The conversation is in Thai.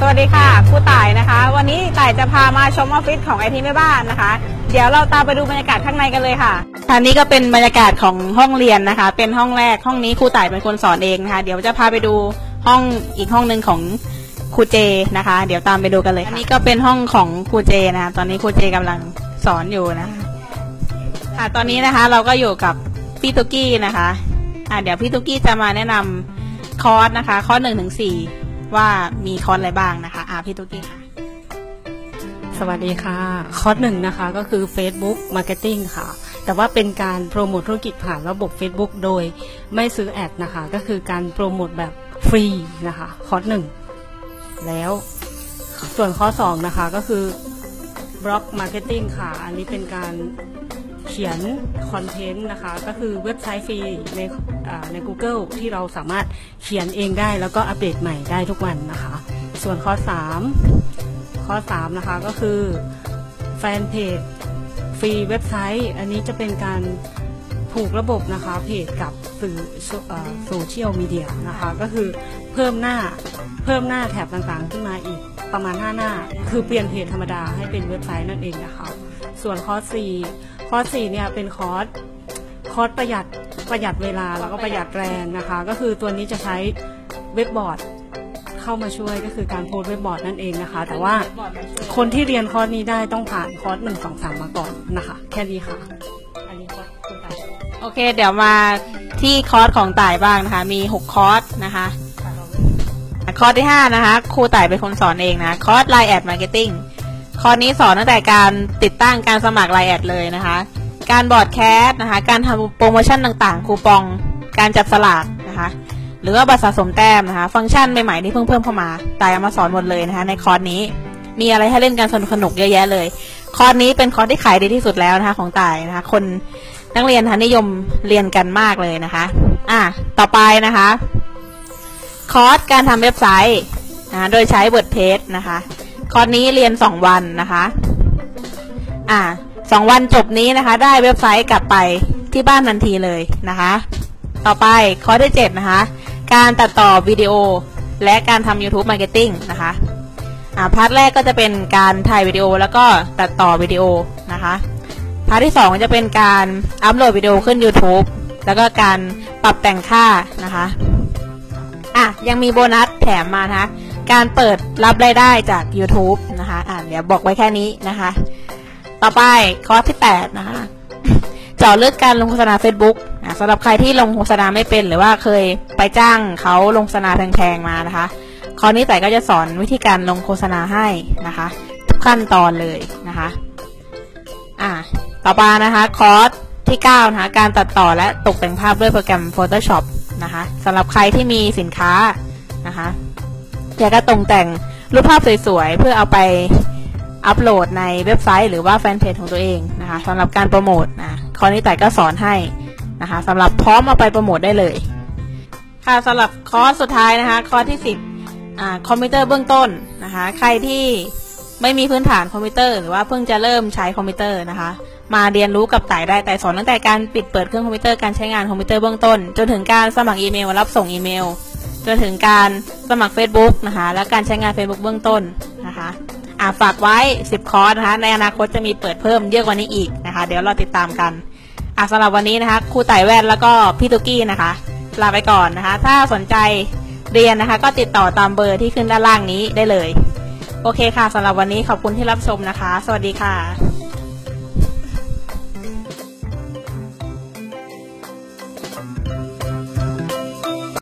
สวัสดีค่ะครูต่ายนะคะ วันนี้ต่ายจะพามาชมออฟฟิศของไอทีแม่บ้านนะคะ เดี๋ยวเราตามไปดูบรรยากาศข้างในกันเลยค่ะอันนี้ก็เป็นบรรยากาศของห้องเรียนนะคะ เป็นห้องแรกห้องนี้ครูต่ายเป็นคนสอนเองนะคะ เดี๋ยวจะพาไปดูห้องอีกห้องหนึ่งของครูเจนะคะ เดี๋ยวตามไปดูกันเลยอันนี้ก็เป็นห้องของครูเจนะคะตอนนี้ครูเจกำลังสอนอยู่นะคะอะตอนนี้นะคะเราก็อยู่กับพี่ตุกกี้นะคะอะเดี๋ยวพี่ตุกกี้จะมาแนะนำคอร์สนะคะ คอร์สหนึ่งถึงสี่ ว่ามีคอร์สอะไรบ้างนะคะอะพี่ตุกกี้ค่ะ สวัสดีค่ะ คอร์สหนึ่งนะคะก็คือ Facebook Marketing ค่ะ แต่ว่าเป็นการโปรโมทธุรกิจผ่านระบบ Facebook โดยไม่ซื้อแอดนะคะ ก็คือการโปรโมทแบบฟรีนะคะ คอร์สหนึ่งแล้วส่วนคอสองนะคะก็คือบล็อก Marketing ค่ะ อันนี้เป็นการ เขียนคอนเทนต์นะคะ ก็คือเว็บไซต์ฟรีในใน Google ที่เราสามารถเขียนเองได้แล้วก็อัปเดตใหม่ได้ทุกวันนะคะ ส่วนข้อ 3 ข้อ 3 นะคะก็คือแฟนเพจฟรีเว็บไซต์ อันนี้จะเป็นการผูกระบบนะคะเพจกับสื่อโซเชียลมีเดียนะคะก็คือเพิ่มหน้าเพิ่มหน้าแถบต่างๆ ขึ้นมาอีกประมาณ 5 หน้า คือเปลี่ยนเพจธรรมดาให้เป็นเว็บไซต์นั่นเองนะคะ ส่วนคอร์ส4 คอร์ส4เนี่ยเป็นคอร์สคอร์สประหยัดประหยัดเวลาแล้วก็ประหยัดแรงนะคะ ก็คือตัวนี้จะใช้เว็บบอร์ดเข้ามาช่วยก็คือการโพสเว็บบอร์ดนั่นเองนะคะ แต่ว่าคนที่เรียนคอร์สนี้ได้ต้องผ่านคอร์สหนึ่งสองสามมาก่อนนะคะ แค่นี้ค่ะอันนี้ก็คุณตาโอเค เดี๋ยวมาที่คอร์สของต่ายบ้างนะคะ มีหกคอร์สนะคะคอร์สที่ห้านะคะครูต่ายเป็นคนสอนเองนะคอร์สไลน์แอดมาร์เก็ตติ้ง คอร์สนี้สอนตั้งแต่การติดตั้งการสมัครไลน์แอดเลยนะคะ การบอร์ดแคสต์นะคะ การทำโปรโมชั่นต่างๆ คูปอง การจับสลากนะคะ หรือว่าบัตรสะสมแต้มนะคะ ฟังก์ชันใหม่ๆที่เพิ่งเพิ่มเข้ามาตายเอามาสอนหมดเลยนะคะ ในคอร์สนี้ มีอะไรให้เล่นกันสนุกๆเยอะแยะเลย คอร์สนี้เป็นคอร์สที่ขายดีที่สุดแล้วนะคะ ของตายนะคะ คนนักเรียนนะคะนิยมเรียนกันมากเลยนะคะ อะ ต่อไปนะคะ คอร์สการทำเว็บไซต์นะคะโดยใช้ WordPress นะคะ คอร์สนี้เรียน2วันนะคะ อ่าสองวันจบนี้นะคะ ได้เว็บไซต์กลับไปที่บ้านทันทีเลยนะคะ ต่อไปคอร์สที่7นะคะ การตัดต่อวิดีโอและการทำ YouTube Marketing นะคะอ่าพาร์ทแรกก็จะเป็นการถ่ายวิดีโอแล้วก็ตัดต่อวิดีโอนะคะพาร์ทที่2จะเป็นการอัปโหลดวิดีโอขึ้น YouTube แล้วก็การปรับแต่งค่านะคะอะยังมีโบนัสแถมมานะคะ การเปิดรับรายได้จาก YouTube นะคะอะเดี๋ยวบอกไว้แค่นี้นะคะ ต่อไปคอร์สที่ 8 นะคะเจาะลึกการลงโฆษณา Facebook อะสำหรับใครที่ลงโฆษณาไม่เป็นหรือว่าเคยไปจ้างเขาลงโฆษณาแพงๆมานะคะคอร์สนี้แต่ก็จะสอนวิธีการลงโฆษณาให้นะคะ ทุกขั้นตอนเลยนะคะอ่าต่อไปนะคะคอร์สที่9นะคะการตัดต่อและตกแต่งภาพด้วยโปรแกรม Photoshop นะคะสำหรับใครที่มีสินค้านะคะ อยากจะตกแต่งรูปภาพสวยๆ เพื่อเอาไปอัปโหลดในเว็บไซต์หรือว่าแฟนเพจของตัวเองนะคะสำหรับการโปรโมทนะคอร์สนี้แต่ก็สอนให้นะคะสำหรับพร้อมเอาไปโปรโมทได้เลยค่ะสำหรับคอร์สสุดท้ายนะคะคอร์สที่ 10อ่าคอมพิวเตอร์เบื้องต้นนะคะใครที่ไม่มีพื้นฐานคอมพิวเตอร์หรือว่าเพิ่งจะเริ่มใช้คอมพิวเตอร์นะคะ มาเรียนรู้กับต่ายได้แต่สอนตั้งแต่การปิดเปิดเครื่องคอมพิวเตอร์การใช้งานคอมพิวเตอร์เบื้องต้น จนถึงการสมัครอีเมลรับส่งอีเมล จนถึงการสมัคร Facebook นะคะ และการใช้งาน Facebook เบื้องต้นนะคะอ่าฝากไว้ 10 คอร์สนะคะ ในอนาคตจะมีเปิดเพิ่มเยอะกว่านี้อีกนะคะ เดี๋ยวเราติดตามกันอ่าสำหรับวันนี้นะคะครูไต่แว่นแล้วก็พี่ตุกกี้นะคะ ลาไปก่อนนะคะ ถ้าสนใจเรียนนะคะ ก็ติดต่อตามเบอร์ที่ขึ้นด้านล่างนี้ได้เลย โอเคค่ะสำหรับวันนี้ขอบคุณที่รับชมนะคะ สวัสดีค่ะ